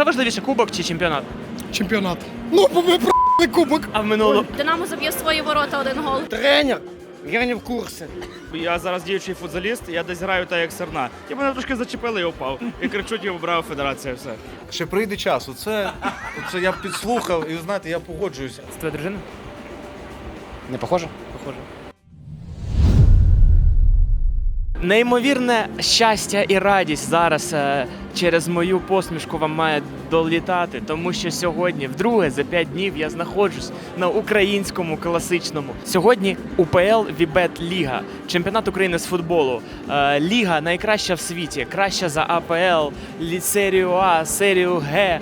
що важливіше, кубок чи чемпіонат? Чемпіонат. Ну, бо ми про**ли кубок. А в минулому? Динамо заб'є в свої ворота один гол. Тренер. Я не в курсі. Я зараз діючий футзаліст, я десь граю так, як серна. І мене трошки зачепили і впав. І кричуть, і обрав федерація все. Ще прийде час. Оце, оце я підслухав і знаєте, я погоджуюся. Це твоя дружина? Не похоже? Похоже. Неймовірне щастя і радість зараз е, через мою посмішку вам має долітати, тому що сьогодні, вдруге за 5 днів, я знаходжусь на українському класичному. Сьогодні УПЛ Вібет Ліга, чемпіонат України з футболу. Е, Ліга найкраща в світі, краща за АПЛ, серію А, серію Г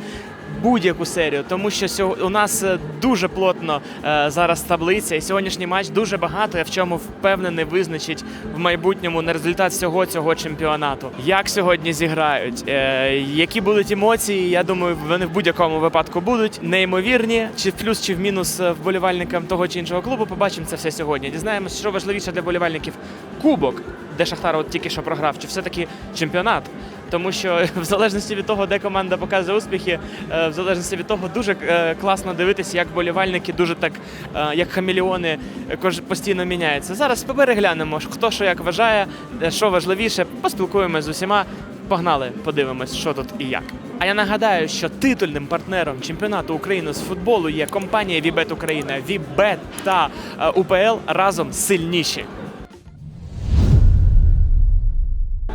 будь-яку серію, тому що у нас е, дуже плотно е, зараз таблиця, і сьогоднішній матч дуже багато. Я в чому впевнений визначить в майбутньому на результат всього цього чемпіонату. Як сьогодні зіграють, е, які будуть емоції? Я думаю, вони в будь-якому випадку будуть неймовірні. Чи в плюс, чи в мінус вболівальникам того чи іншого клубу. Побачимо це все сьогодні. Дізнаємося, що важливіше для вболівальників кубок, де Шахтар от тільки що програв, чи все-таки чемпіонат. Тому що в залежності від того, де команда показує успіхи, е, в залежності від того, дуже е, класно дивитися, як болівальники дуже так, е, як хамелеони, кож- постійно міняються. Зараз переглянемо, хто що як вважає, що важливіше, поспілкуємося з усіма. Погнали, подивимось, що тут і як. А я нагадаю, що титульним партнером чемпіонату України з футболу є компанія Вібет Україна. Вібет та УПЛ разом сильніші.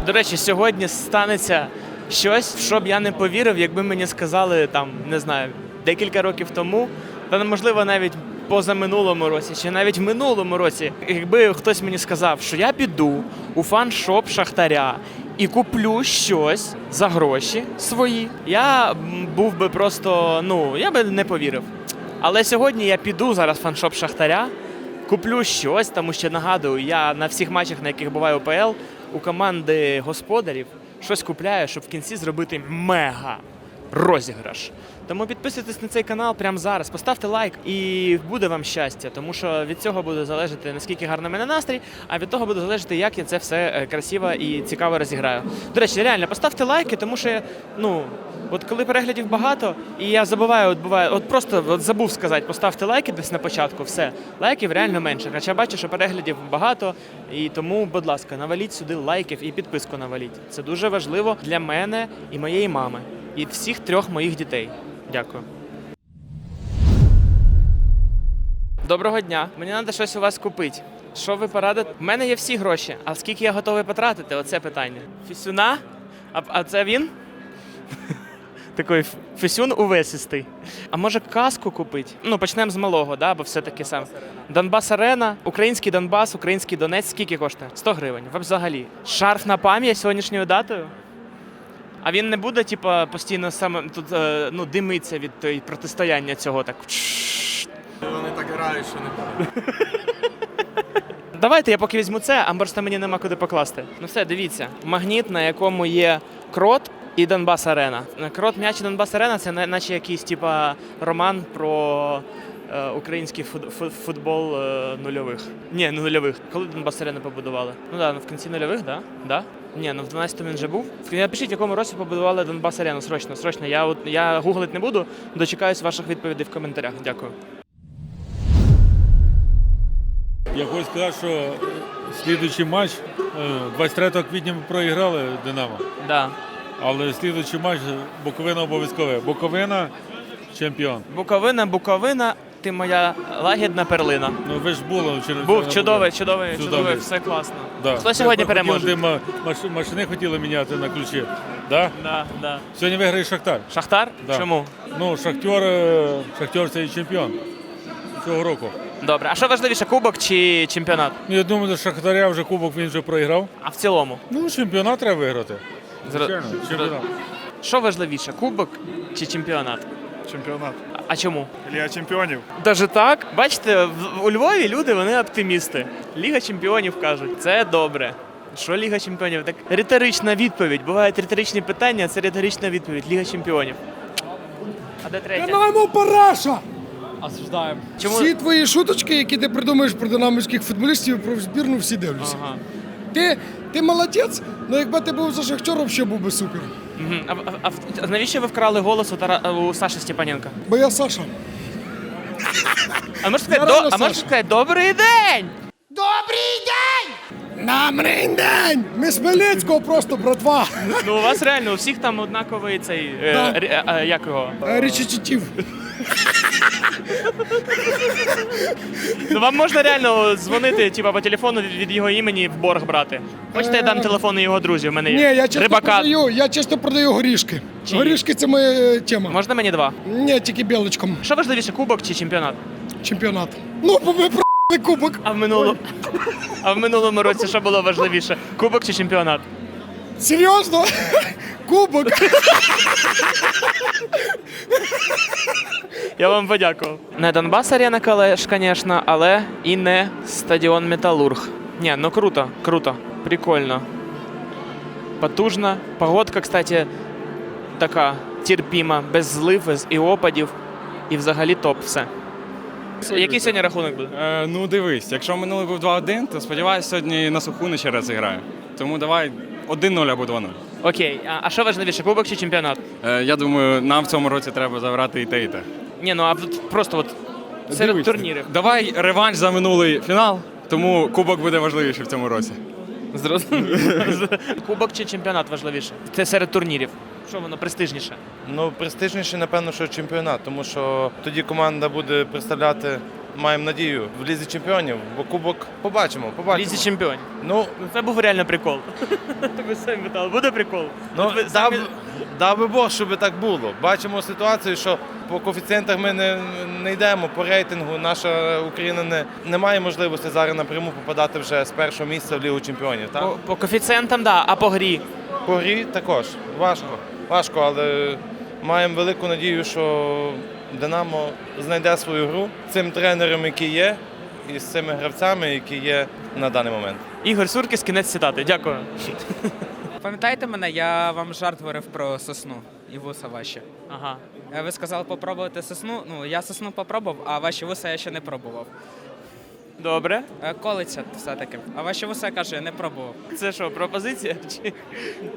До речі, сьогодні станеться щось, в що б я не повірив, якби мені сказали там, не знаю, декілька років тому, та можливо навіть позаминулому році, чи навіть в минулому році, якби хтось мені сказав, що я піду у фан-шоп Шахтаря і куплю щось за гроші свої, я був би просто, ну, я би не повірив. Але сьогодні я піду зараз в фан-шоп Шахтаря, куплю щось, тому що нагадую, я на всіх матчах, на яких буває УПЛ, у команди господарів щось купляє, щоб в кінці зробити мега розіграш. Тому підписуйтесь на цей канал прямо зараз, поставте лайк і буде вам щастя, тому що від цього буде залежати наскільки гарний мене настрій, а від того буде залежати, як я це все е, красиво і цікаво розіграю. До речі, реально поставте лайки, тому що ну. От коли переглядів багато, і я забуваю, от буває, от просто от забув сказати, поставте лайки десь на початку, все. Лайків реально менше. Хоча бачу, що переглядів багато, і тому, будь ласка, наваліть сюди лайків і підписку наваліть. Це дуже важливо для мене і моєї мами, і всіх трьох моїх дітей. Дякую. Доброго дня. Мені треба щось у вас купити. Що ви порадите? У мене є всі гроші. А скільки я готовий потратити? Оце питання. Фісюна? А, а це він? Такий фісюн увесистий. А може каску купити? Ну, почнемо з малого, да? бо все-таки сам. Донбас Арена, український Донбас, український Донець. Скільки коштує? 100 гривень. Взагалі. Шарф на пам'ять сьогоднішньою датою? А він не буде, типа, постійно саме тут е, ну, димиться від той протистояння цього так. Вони так грають, що не Давайте я поки візьму це, а просто мені нема куди покласти. Ну все, дивіться. Магніт, на якому є крот і Донбас Арена. Крот м'яч і Донбас Арена це наче якийсь типа роман про е, український фут- фут- футбол е, нульових. Ні, не нульових. Коли Донбас Арена побудували? Ну да, ну в кінці нульових, да? Да? Ні, ну в 12-му він вже був. Напишіть, в якому році побудували Донбас Арену. Срочно, срочно. Я, от- я гуглить не буду. Дочекаюсь ваших відповідей в коментарях. Дякую. Я хочу сказати, що е, слідуючий матч е, 23 квітня ми проіграли Динамо. Да. Але слідуючий матч е, Буковина обов'язкове. Буковина чемпіон. Буковина, Буковина, ти моя лагідна перлина. Ну ви ж були через Був чудовий, чудовий, Чудовий. чудовий, все класно. Да. Хто сьогодні переможе? машини хотіли міняти на ключі. Да? Да, да. Сьогодні виграє Шахтар. Шахтар? Да. Чому? Ну, Шахтер, е, Шахтер це і чемпіон цього року. Добре. А що важливіше, кубок чи чемпіонат? Ну, я думаю, що Шахтаря вже кубок він вже проіграв. А в цілому? Ну, чемпіонат треба виграти. Звичайно, чемпіонат. Що важливіше, кубок чи чемпіонат? Чемпіонат. А- чому? Ліга чемпіонів. Даже так? Бачите, у Львові люди вони оптимісти. Ліга чемпіонів кажуть, це добре. Що Ліга чемпіонів? Так риторична відповідь. Бувають риторичні питання, це риторична відповідь. Ліга чемпіонів. А де третя? Канаємо параша! Осуждаємо. Чому? Всі твої шуточки, які ти придумаєш про динамівських футболістів, про збірну, всі дивлюся. Ага. Ти, ти молодець, але якби ти був за Шахтер, взагалі був би супер. А, а, а, навіщо ви вкрали голос у, Тара... у Саші Степаненка? Бо я Саша. А можеш сказати, Я до... а можеш Саша. сказати добрий день? Добрий день! Ми з Хмельницького просто, братва. Ну у вас реально у всіх там однаковий цей. Е, Да. ре- е, як його? Е, Речитатив. Ну вам можна реально дзвонити, типа по телефону від, його імені в борг брати. Хочете, я дам телефони його друзів. У мене є. Ні, я чесно Рибака. продаю, я чесно продаю горішки. Чи- Горішки це моя е, тема. Можна мені два? Ні, тільки білочком. Що важливіше, кубок чи чемпіонат? Чемпіонат. Ну, бо ми про кубок. А в минулому. А в минулому році що було важливіше? Кубок чи чемпіонат? Серйозно? Кубок. Я вам подякував. Не Донбас Арена Калеш, звісно, але і не стадіон Металург. Ні, ну круто, круто, прикольно. Потужно. Погодка, кстати, така терпіма, без злив і опадів. І взагалі топ все. Який сьогодні рахунок буде? Е, ну дивись, якщо минулий був 2-1, то сподіваюся, сьогодні на суху не ще раз зіграю. Тому давай 1-0 або 2-0. Окей, а, а що важливіше, кубок чи чемпіонат? Е, я думаю, нам в цьому році треба забрати і те, і те. Ні, ну а просто от серед Дивись, турнірів. Давай реванш за минулий фінал, тому кубок буде важливіший в цьому році. Зрозуміло. Кубок чи чемпіонат важливіше? Це серед турнірів. Що воно престижніше? Ну, престижніше, напевно, що чемпіонат, тому що тоді команда буде представляти, маємо надію, в лізі чемпіонів, бо кубок побачимо, В побачимо. Лізі чемпіонів. Ну, Це був реально прикол. Ви самі питали, буде прикол? ну ви дав, самі- дав би Бог, щоб так було. Бачимо ситуацію, що по коефіцієнтах ми не, не йдемо по рейтингу. Наша Україна не, не має можливості зараз напряму попадати вже з першого місця в Лігу чемпіонів. Так? По, по коефіцієнтам, да, а по грі. По грі також важко. Важко, але маємо велику надію, що Динамо знайде свою гру цим тренером, який є, і з цими гравцями, які є на даний момент. Ігор Суркіс, кінець цитати. Дякую. Пам'ятаєте мене, я вам жарт говорив про сосну і вуса ваші. Ага. Е, Ви сказали попробувати сосну. Ну, я сосну попробував, а ваші вуса я ще не пробував. Добре. Е, Колиться все-таки. А ваше вуса каже, не пробував. Це що, пропозиція? Чи...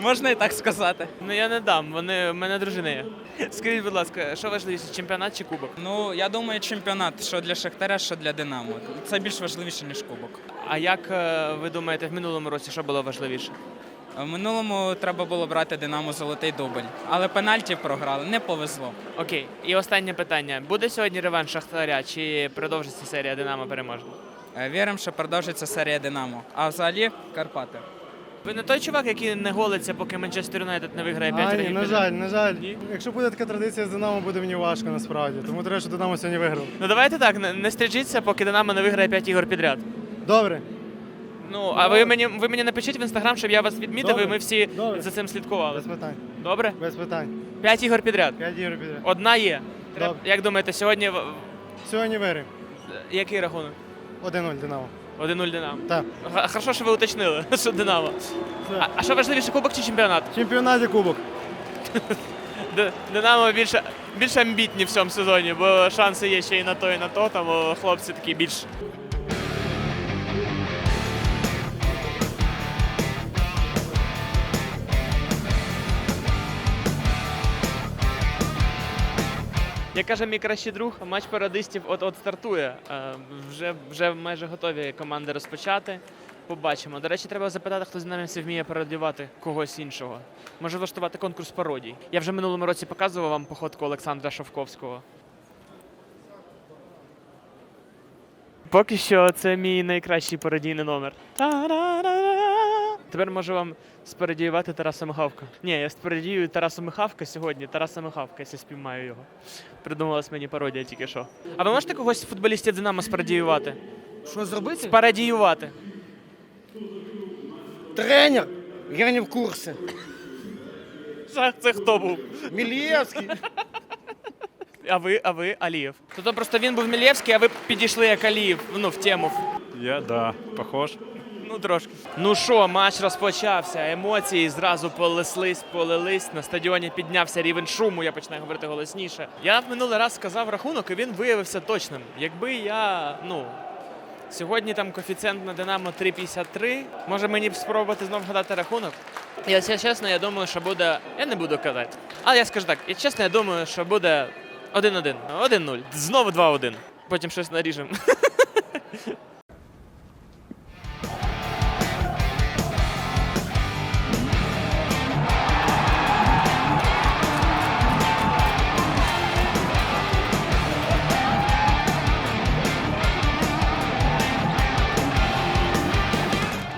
Можна і так сказати. Ну я не дам, вони, в мене дружина є. Скажіть, будь ласка, що важливіше, чемпіонат чи кубок? Ну, я думаю, чемпіонат, що для Шахтаря, що для Динамо. Це більш важливіше, ніж кубок. А як е, ви думаєте, в минулому році що було важливіше? В минулому треба було брати Динамо золотий дубль, але пенальті програли, не повезло. Окей, і останнє питання: буде сьогодні реванш Шахтаря чи продовжиться серія Динамо переможна? Е, Віримо, що продовжиться серія Динамо. А взагалі Карпати. Ви не той чувак, який не голиться, поки Манчестер Юнайтед не виграє 5 А, ні, на жаль, на жаль. Ні? Якщо буде така традиція з Динамо, буде мені важко насправді. Тому треба, що Динамо сьогодні виграв. Ну давайте так, не, не стрічіться, поки Динамо не виграє 5 ігор підряд. Добре. Ну, а ви мені, ви мені напишіть в інстаграм, щоб я вас відмітив, Добре. і ми всі Добре. за цим слідкували. Без питань. Добре? Без питань. 5 ігор підряд. 5 євро піде. Одна є. Добре. Як думаєте, сьогодні в- Сьогодні виграємо. який рахунок? 1-0 Динамо. 1-0 Динамо. Так. Хорошо, що ви уточнили, що Динамо. А, а що важливіше, кубок чи чемпіонат? Чемпіонат і кубок. Д- Динамо більше, більш амбітні в цьому сезоні, бо шанси є ще і на то, і на то, тому хлопці такі більш. Як каже мій кращий друг, матч парадистів от от стартує. Е, Вже, вже майже готові команди розпочати. Побачимо. До речі, треба запитати, хто з нами вміє пародіювати когось іншого. Може влаштувати конкурс пародій. Я вже минулому році показував вам походку Олександра Шовковського. Поки що це мій найкращий пародійний номер. Тепер можу вам спародіювати Тараса Михавка. Ні, я спародіюю Тараса Михавка сьогодні. Тараса Михавка, якщо спіймаю його. Придумалась мені пародія тільки що. А ви можете когось футболістів Динамо спародіювати? Що зробити? Спародіювати. Тренер. Я не в курсі. Це хто був? Мілєвський. А ви, а ви Алієв. Тобто просто він був Мілєвський, а ви підійшли як Алієв, ну, в тему. Я, да, похож. Ну, трошки. Ну що, матч розпочався. Емоції зразу полеслись, полились. На стадіоні піднявся рівень шуму, я починаю говорити голосніше. Я в минулий раз сказав рахунок, і він виявився точним. Якби я, ну. Сьогодні там коефіцієнт на Динамо 3,53. Може мені б спробувати знов вгадати рахунок? Я я чесно, я думаю, що буде. Я не буду казати. Але я скажу так, я чесно, я думаю, що буде 1-1. 1-0. Знову 2-1. Потім щось наріжемо.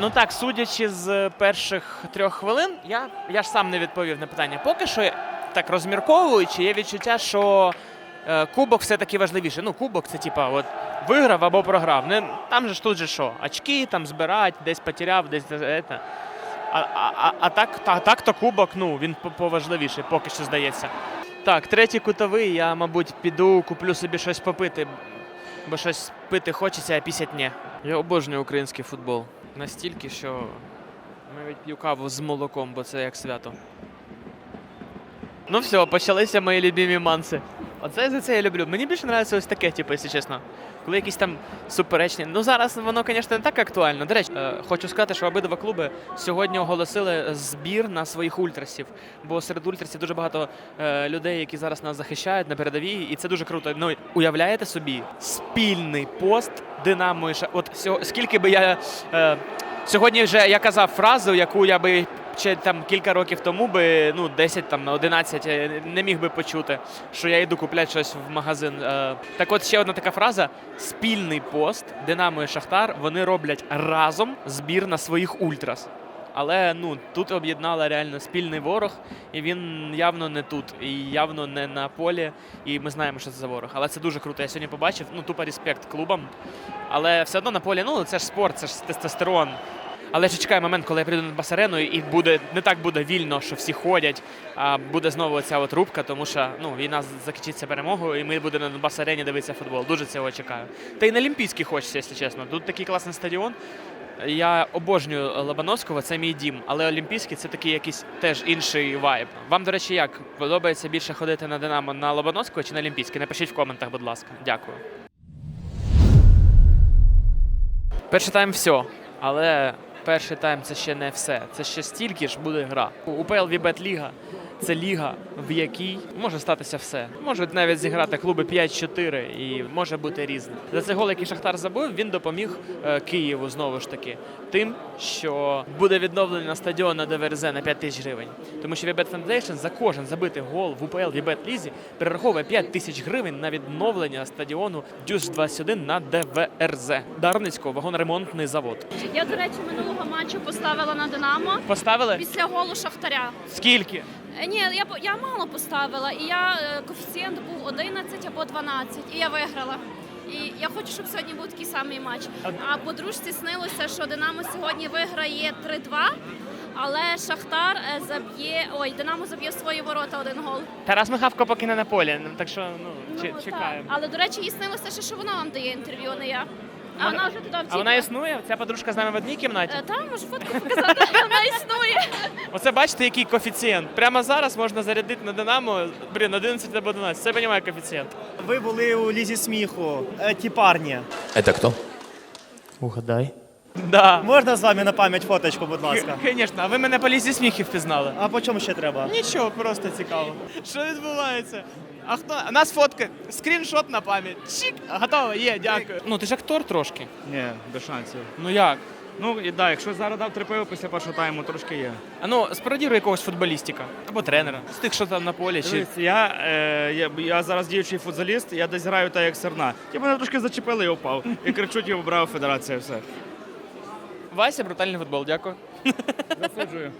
Ну так, судячи з перших трьох хвилин, я, я ж сам не відповів на питання. Поки що, так розмірковуючи, є відчуття, що е, кубок все-таки важливіше. Ну, кубок це типа, от виграв або програв. Не, там же ж тут же що? Очки там збирать, десь потеряв, десь це. А, а, а, так, та, так то кубок, ну, він поважливіший, поки що здається. Так, третій кутовий, я, мабуть, піду, куплю собі щось попити, бо щось пити хочеться, а пісять ні. Я обожнюю український футбол. Настільки, що навіть п'ю каву з молоком, бо це як свято. Ну все, почалися мої любимі манси. Оце за це я люблю. Мені більше подобається ось таке, типу, якщо чесно. Коли якісь там суперечні. Ну зараз воно, звісно, не так актуально. До речі, е, хочу сказати, що обидва клуби сьогодні оголосили збір на своїх ультрасів. Бо серед ультрасів дуже багато е, людей, які зараз нас захищають на передовій, і це дуже круто. Ну уявляєте собі спільний пост Динамо і Ша... От скільки би я е, сьогодні вже я казав фразу, яку я би ще там кілька років тому би ну 10 там на 11 е, не міг би почути, що я йду купляти щось в магазин. Е, Так от ще одна така фраза: спільний пост Динамо і Шахтар вони роблять разом збір на своїх ультрас. Але ну тут об'єднала реально спільний ворог, і він явно не тут, і явно не на полі. І ми знаємо, що це за ворог. Але це дуже круто. Я сьогодні побачив. Ну, тупо респект клубам. Але все одно на полі, ну це ж спорт, це ж тестостерон. Але ще чекаю момент, коли я прийду на басарену, і буде не так буде вільно, що всі ходять, а буде знову ця от рубка, тому що ну, війна закінчиться перемогою, і ми будемо на басарені дивитися футбол. Дуже цього чекаю. Та й на Олімпійський хочеться, якщо чесно. Тут такий класний стадіон. Я обожнюю Лобановського, це мій дім, але Олімпійський це такий якийсь теж інший вайб. Вам, до речі, як подобається більше ходити на Динамо на Лобановського чи на Олімпійський? Напишіть в коментах, будь ласка. Дякую. Перший тайм все, але перший тайм це ще не все. Це ще стільки ж буде гра. УПЛ Вібет Ліга це ліга, в якій може статися все. Можуть навіть зіграти клуби 5-4 і може бути різне. За цей гол, який Шахтар забив, він допоміг е, Києву знову ж таки тим, що буде відновлено стадіон на ДВРЗ на 5 тисяч гривень. Тому що Вібет Foundation за кожен забитий гол в УПЛ Вібет Лізі перераховує 5 тисяч гривень на відновлення стадіону Дюс 21 на ДВРЗ. Дарницького вагоноремонтний завод. Я, до речі, минулого матчу поставила на Динамо Поставили? після голу Шахтаря. Скільки? Е, Ні, я, я мало поставила, і я е, коефіцієнт був 11 або 12, і я виграла. І я хочу, щоб сьогодні був такий самий матч. А подружці снилося, що Динамо сьогодні виграє 3-2, але Шахтар е, заб'є. Ой, Динамо заб'є свої ворота один гол. Тарас Михавко поки не на полі, так що ну, Ну, чекаємо. Але до речі, їй снилося, ще, що вона вам дає інтерв'ю, не я. А Вона- вона вже туди втікла. А вона існує? Ця подружка з нами в одній кімнаті. Е, Та, можу фотку показати, вона існує. Оце бачите, який коефіцієнт. Прямо зараз можна зарядити на Динамо, блін, 11 або 12. Це розуміє коефіцієнт. Ви були у лізі сміху. Е, Ті парні. Это кто? Угадай. Да. Можна з вами на пам'ять фоточку, будь ласка? Звісно, а ви мене по лізі сміхів впізнали. А по чому ще треба? Нічого, просто цікаво. Що відбувається? А хто? А нас фотка. Скріншот на пам'ять. Чик. Готово, є, дякую. Ну ти ж актор трошки. Ні, без шансів. Ну як? Ну і да, якщо зараз дав три пиво після першого тайму, трошки є. А ну, спародіруй якогось футболістика або тренера. З тих, що там на полі, чи Дивись, я, е, я, я зараз діючий футзаліст, я десь граю так, як серна. Ті мене трошки зачепили і впав. І кричуть, його брав федерація, все. Вася, брутальний футбол, дякую. Засуджую.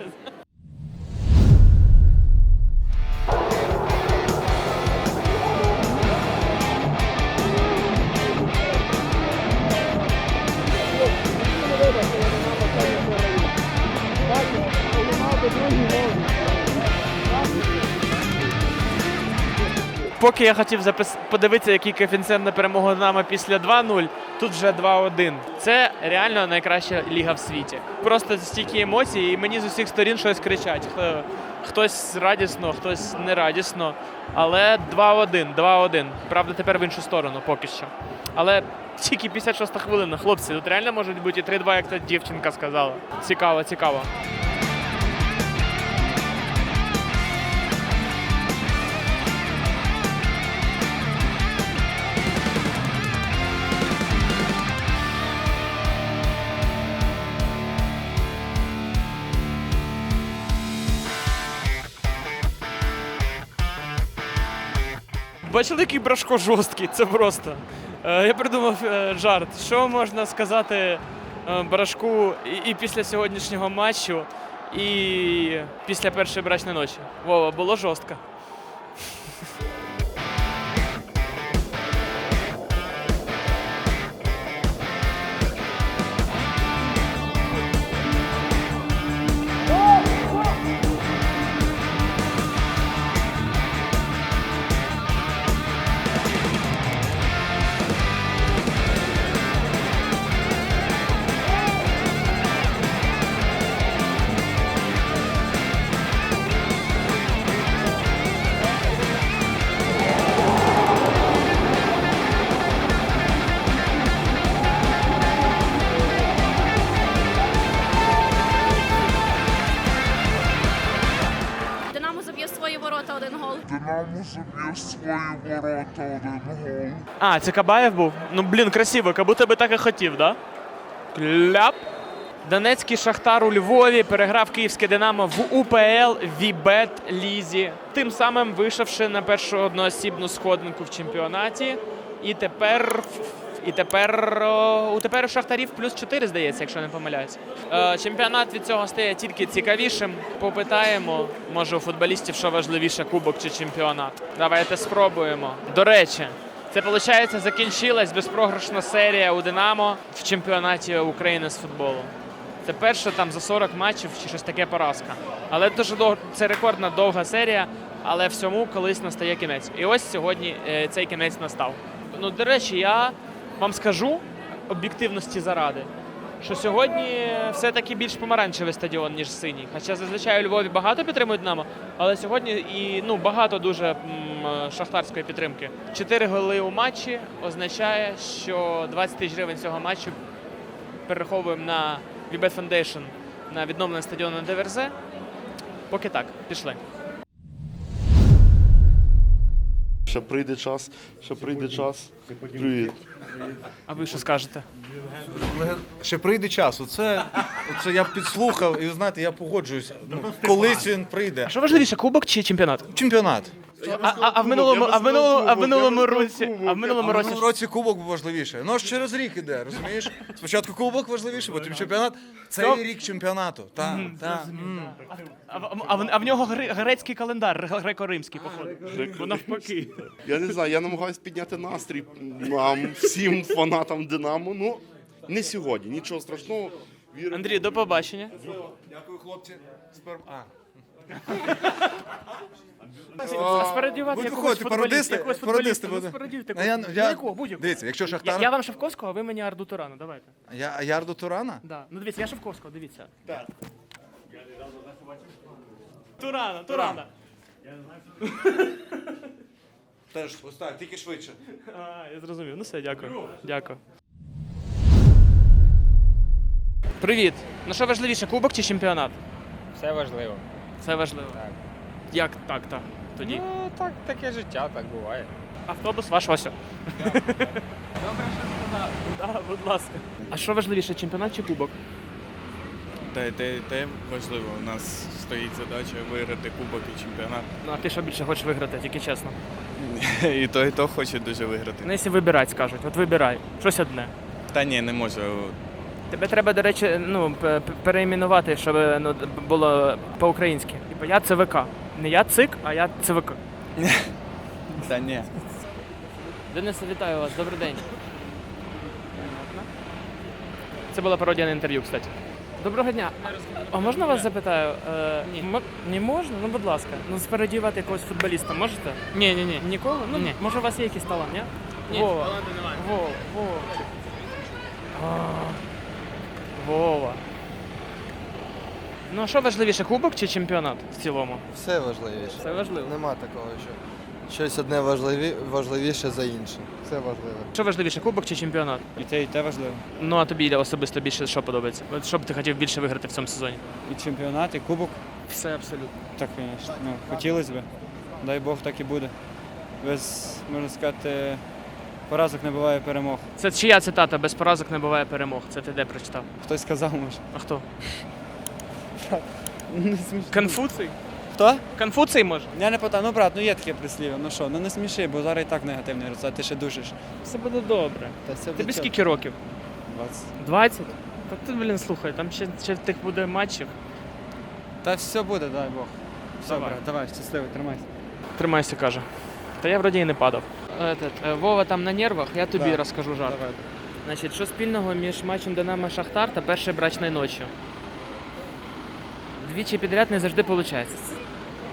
Поки я хотів запис... подивитися, який коефіцієнт на перемогу Динамо після 2-0, тут вже 2-1. Це реально найкраща ліга в світі. Просто стільки емоцій, і мені з усіх сторін щось кричать. Хто- Хтось радісно, хтось не радісно. Але 2-1, 2-1. Правда, тепер в іншу сторону поки що. Але тільки 56 хвилина. Хлопці, тут реально можуть бути і 3-2, як та дівчинка сказала. Цікаво, цікаво. Бачили, який брашко жорсткий, це просто. Е, я придумав е, жарт. Що можна сказати е, брашку і, і після сьогоднішнього матчу, і після першої брачної ночі? Вова, було жорстко. А, це Кабаєв був? Ну блін, красиво, як будто би так і хотів, да? Кляп. Донецький Шахтар у Львові переграв київське Динамо в УПЛ Вібет Лізі, тим самим вийшовши на першу одноосібну сходинку в чемпіонаті. І тепер і тепер о, у тепер у Шахтарів плюс 4, здається, якщо не помиляюсь. Е, чемпіонат від цього стає тільки цікавішим. Попитаємо, може у футболістів, що важливіше, кубок чи чемпіонат. Давайте спробуємо. До речі, це виходить, закінчилась безпрограшна серія у Динамо в чемпіонаті України з футболу. Це перша там за 40 матчів чи щось таке поразка. Але дуже дов... це рекордна довга серія, але всьому колись настає кінець. І ось сьогодні е, цей кінець настав. Ну, до речі, я вам скажу об'єктивності заради, що сьогодні все-таки більш помаранчевий стадіон, ніж синій. Хоча зазвичай у Львові багато підтримують Динамо, але сьогодні і ну, багато дуже шахтарської підтримки. Чотири голи у матчі означає, що 20 тисяч гривень цього матчу перераховуємо на Вібет Foundation на відновлення стадіону ДВРЗ. Поки так, пішли. Ще прийде час, ще прийде час. Привіт. А ви що скажете? Ще прийде час. Оце, оце я підслухав, і знаєте, я погоджуюсь. Ну, колись він прийде. А що важливіше, кубок чи чемпіонат? Чемпіонат. А, а, а в минулому, а в минулому, а в минулому році, а в минулому в році. кубок був важливіше. Ну ж через рік іде, розумієш? Спочатку кубок важливіше, потім чемпіонат. Цей рік чемпіонату. Так, так. А, в- а, в- а в нього гре- грецький календар, гре- греко-римський, походу. Бо навпаки. Я не знаю, я намагаюся підняти настрій нам, всім фанатам Динамо. Ну, не сьогодні, нічого страшного. Віримо. Андрій, до побачення. Дякую, хлопці. Спер... А. А спародіювати Будуть якогось футболіста, пародисти, якогось пародисти футболіста. Ну, А я- когось. я- Якого, будь-якого. Дивіться, якщо Я, Шахтар... я вам Шевковського, а ви мені Арду Турану, давайте. Я, а Ярду Турана? Да. Ну дивіться, я Шевковського, дивіться. Турана, Турана. Теж ось так, тільки швидше. А, я зрозумів. Ну все, дякую. Дякую. Привіт. Ну що важливіше, кубок чи чемпіонат? Все важливо. Це важливо. Так. Як так, так? Тоді. Ну, так, таке життя, так буває. Автобус ваш Вася. Добре, що сказав. Так, будь ласка. А що важливіше, чемпіонат чи кубок? Те, те, те важливо. У нас стоїть задача виграти кубок і чемпіонат. Ну, а ти що більше хочеш виграти, тільки чесно. І то, і то хоче дуже виграти. Ну, якщо вибирати, скажуть, от вибирай. Щось одне. Та ні, не можу. Тебе треба, до речі, ну, переіменувати, щоб ну, було по-українськи. Типа я ЦВК. Не я ЦИК, а я ЦВК. Та ні. Денисе, вітаю вас, добрий день. Це була пародія на інтерв'ю, кстати. Доброго дня. А можна вас запитаю? Е, ні. Не можна? Ну, будь ласка. Ну, спередівати якогось футболіста можете? Ні, ні, ні. Ніколи? Ну, ні. може у вас є якийсь талант, ні? Ні, Вова. таланту немає. Вова, Вова. А, Вова. Ну, а що важливіше, кубок чи чемпіонат в цілому? Все важливіше. Це важливо. Нема такого, що щось одне важливі... важливіше за інше. Все важливе. Що важливіше, кубок чи чемпіонат? І те, і те важливо. Ну, а тобі особисто більше що подобається? От що б ти хотів більше виграти в цьому сезоні? І чемпіонат, і кубок. Все абсолютно. Так, звісно. Ну, хотілося б. Дай Бог, так і буде. Без, можна сказати, поразок не буває перемог. Це чия цитата? Без поразок не буває перемог. Це ти де прочитав? Хтось сказав, може. А хто? Не смішно. Хто? Конфуцій може? Я не питаю, ну брат, ну є таке прислів'я, ну що, ну не сміши, бо зараз і так негативний результат, ти ще душиш. Все буде добре. Та все Тобі скільки років? 20. 20? Так ти, блін, слухай, там ще, ще тих буде матчів. Та все буде, дай Бог. Все, Давай. брат, давай, щасливо, тримайся. Тримайся, каже. Та я вроді і не падав. Этот, е, Вова там на нервах, я тобі Да. розкажу жарт. Давай. Значить, що спільного між матчем Динамо Шахтар та першою брачною ночі? Двічі підряд не завжди виходить.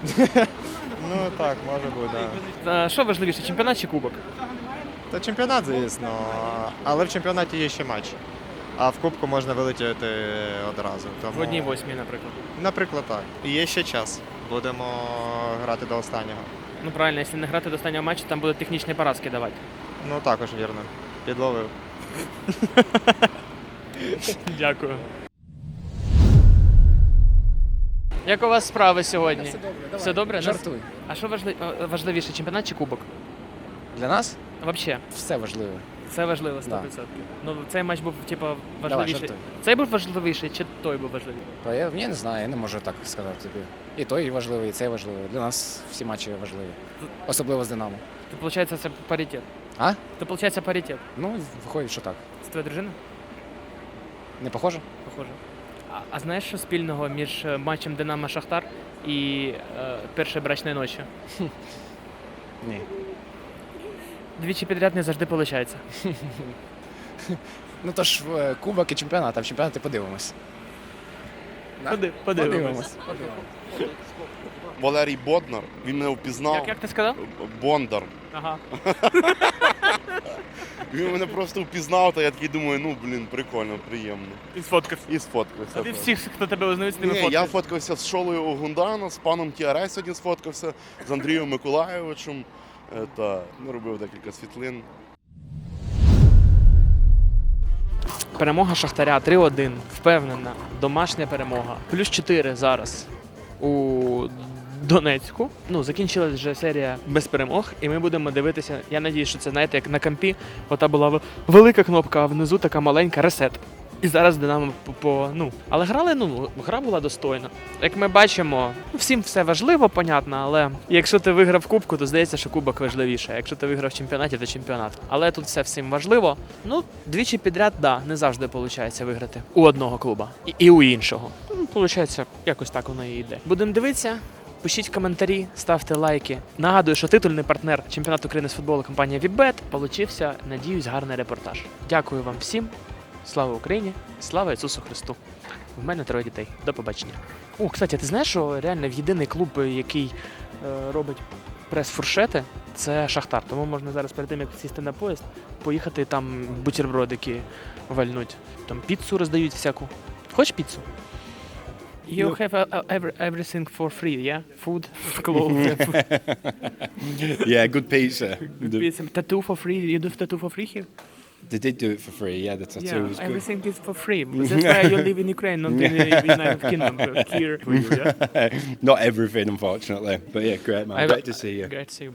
Ну так, може бути. Да. Що важливіше, чемпіонат чи кубок? Та чемпіонат, звісно, але в чемпіонаті є ще матч. А в кубку можна вилетіти одразу. Тому... В одній восьмій, наприклад. Наприклад, так. І є ще час. Будемо грати до останнього. Ну правильно, якщо не грати до останнього матчу, там будуть технічні поразки давати. Ну також вірно. Підловив. Дякую. Як у вас справи сьогодні? Все добре, Все добре? Жартуй. А що важли... е, важливіше, чемпіонат чи кубок? Для нас Взагалі, все важливо. це важливо 100%. Да. Ну, цей матч був, типу, важливіший. жартуй. цей був важливіший, чи той був важливіший? Та я, я не знаю, я не можу так сказати тобі. І той важливий, і цей важливий. Для нас всі матчі важливі. Особливо з Динамо. То, виходить, це паритет. А? То, виходить, паритет. Ну, виходить, що так. Це твоя дружина? Не похоже? Похоже. А, знаєш, що спільного між е, матчем Динамо Шахтар і е, першої брачної ночі? Ні. Двічі підряд не завжди виходить. Ну то ж е, кубок і чемпіонат, а в чемпіонаті подивимось. Подивимось. Валерій Боднар, він мене впізнав. Як, як ти сказав? Бондар. Ага. Він мене просто впізнав, та я такий думаю, ну блін, прикольно, приємно. І сфоткався. І сфоткався. А ти так. всіх, хто тебе узнає, з ними Ні, я фоткався? фоткався з Шолою Огундана, з паном Тіаре сьогодні сфоткався, з Андрієм Миколаєвичем. Е, Та ну, робив декілька світлин. Перемога Шахтаря 3-1. Впевнена. Домашня перемога. Плюс 4 зараз у Донецьку. Ну, закінчилась вже серія без перемог, і ми будемо дивитися. Я надію, що це знаєте, як на кампі. Ота була велика кнопка, а внизу така маленька ресет. І зараз Динамо по, по ну. Але грали, ну, гра була достойна. Як ми бачимо, всім все важливо, понятно, але якщо ти виграв кубку, то здається, що кубок важливіше. Якщо ти виграв в чемпіонаті, то чемпіонат. Але тут все всім важливо. Ну, двічі підряд, да, не завжди виходить виграти у одного клуба і, і у іншого. Ну, Получається, якось так воно і йде. Будемо дивитися. Пишіть коментарі, ставте лайки. Нагадую, що титульний партнер чемпіонату України з футболу компанія Вібет получився, надіюсь, гарний репортаж. Дякую вам всім. Слава Україні! Слава Ісусу Христу! В мене троє дітей. До побачення. О, кстати, ти знаєш, що реально в єдиний клуб, який е, робить прес-фуршети, це Шахтар. Тому можна зараз перед тим, як сісти на поїзд, поїхати там бутербродики вальнуть. Там піцу роздають всяку. Хочеш піцу? You have uh, uh, every, everything for free, yeah? Food, clothes, yeah, good pizza. The- pizza. tattoo for free. You do tattoo for free here? they did do it for free. Yeah, the tattoo Yeah, was good. everything is for free. That's why you live in Ukraine, not in the United Kingdom. Here, you, yeah? Not everything, unfortunately, but yeah, great man. I- Great to see you. Great to see you.